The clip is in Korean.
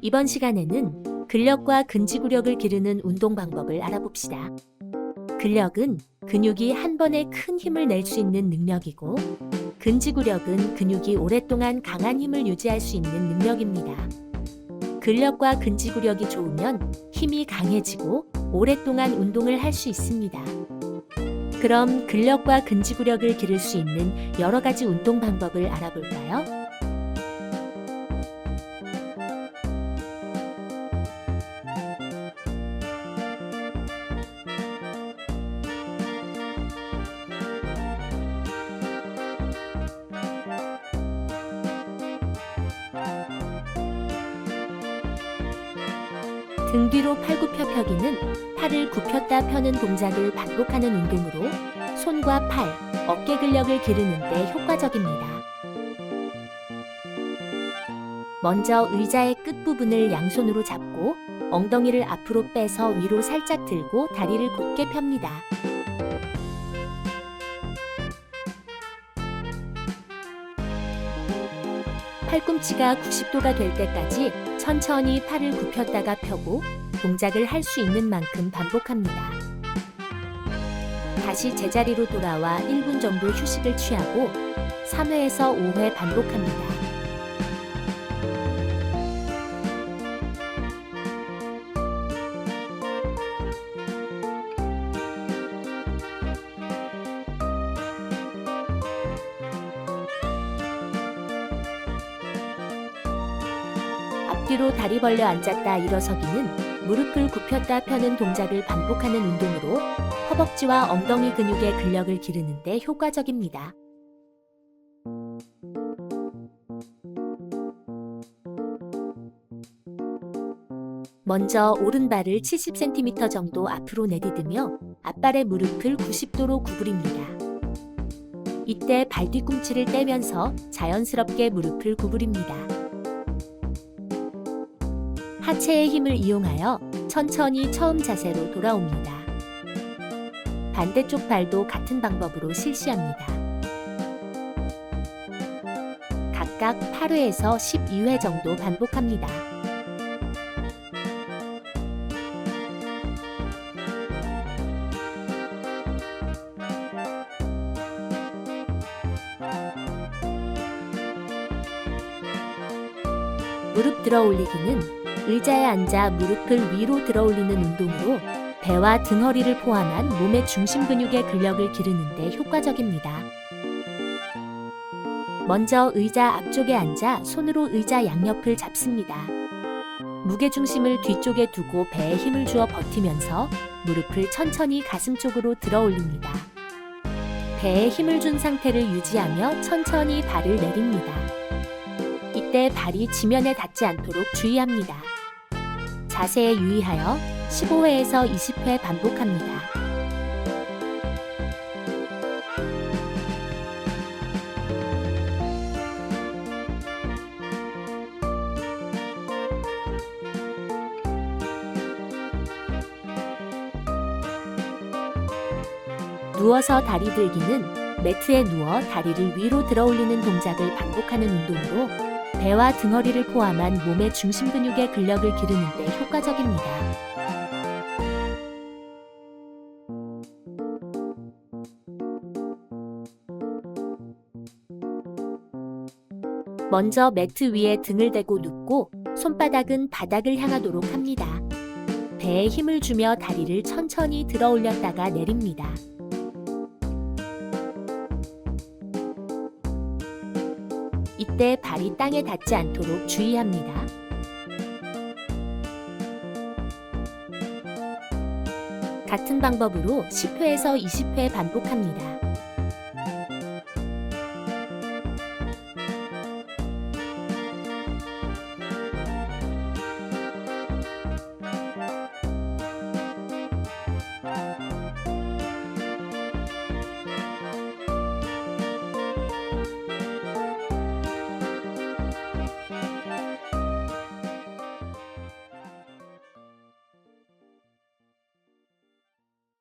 이번 시간에는 근력과 근지구력을 기르는 운동 방법을 알아봅시다. 근력은 근육이 한 번에 큰 힘을 낼 수 있는 능력이고, 근지구력은 근육이 오랫동안 강한 힘을 유지할 수 있는 능력입니다. 근력과 근지구력이 좋으면 힘이 강해지고 오랫동안 운동을 할 수 있습니다. 그럼 근력과 근지구력을 기를 수 있는 여러 가지 운동 방법을 알아볼까요? 등 뒤로 팔굽혀펴기는 팔을 굽혔다 펴는 동작을 반복하는 운동으로 손과 팔, 어깨 근력을 기르는 데 효과적입니다. 먼저 의자의 끝부분을 양손으로 잡고 엉덩이를 앞으로 빼서 위로 살짝 들고 다리를 곧게 펴니다. 팔꿈치가 90도가 될 때까지 천천히 팔을 굽혔다가 펴고 동작을 할 수 있는 만큼 반복합니다. 다시 제자리로 돌아와 1분 정도 휴식을 취하고 3회에서 5회 반복합니다. 앞뒤로 다리 벌려 앉았다 일어서기는 무릎을 굽혔다 펴는 동작을 반복하는 운동으로 허벅지와 엉덩이 근육의 근력을 기르는 데 효과적입니다. 먼저 오른발을 70cm 정도 앞으로 내디디며 앞발의 무릎을 90도로 구부립니다. 이때 발 뒤꿈치를 떼면서 자연스럽게 무릎을 구부립니다. 하체의 힘을 이용하여 천천히 처음 자세로 돌아옵니다. 반대쪽 발도 같은 방법으로 실시합니다. 각각 8회에서 12회 정도 반복합니다. 무릎 들어 올리기는 의자에 앉아 무릎을 위로 들어 올리는 운동으로 배와 등허리를 포함한 몸의 중심 근육의 근력을 기르는데 효과적입니다. 먼저 의자 앞쪽에 앉아 손으로 의자 양옆을 잡습니다. 무게 중심을 뒤쪽에 두고 배에 힘을 주어 버티면서 무릎을 천천히 가슴 쪽으로 들어 올립니다. 배에 힘을 준 상태를 유지하며 천천히 발을 내립니다. 이때 발이 지면에 닿지 않도록 주의합니다. 자세에 유의하여 15회에서 20회 반복합니다. 누워서 다리 들기는 매트에 누워 다리를 위로 들어 올리는 동작을 반복하는 운동으로 배와 등허리를 포함한 몸의 중심 근육의 근력을 기르는 데 효과적입니다. 먼저 매트 위에 등을 대고 눕고 손바닥은 바닥을 향하도록 합니다. 배에 힘을 주며 다리를 천천히 들어 올렸다가 내립니다. 이때 발이 땅에 닿지 않도록 주의합니다. 같은 방법으로 10회에서 20회 반복합니다.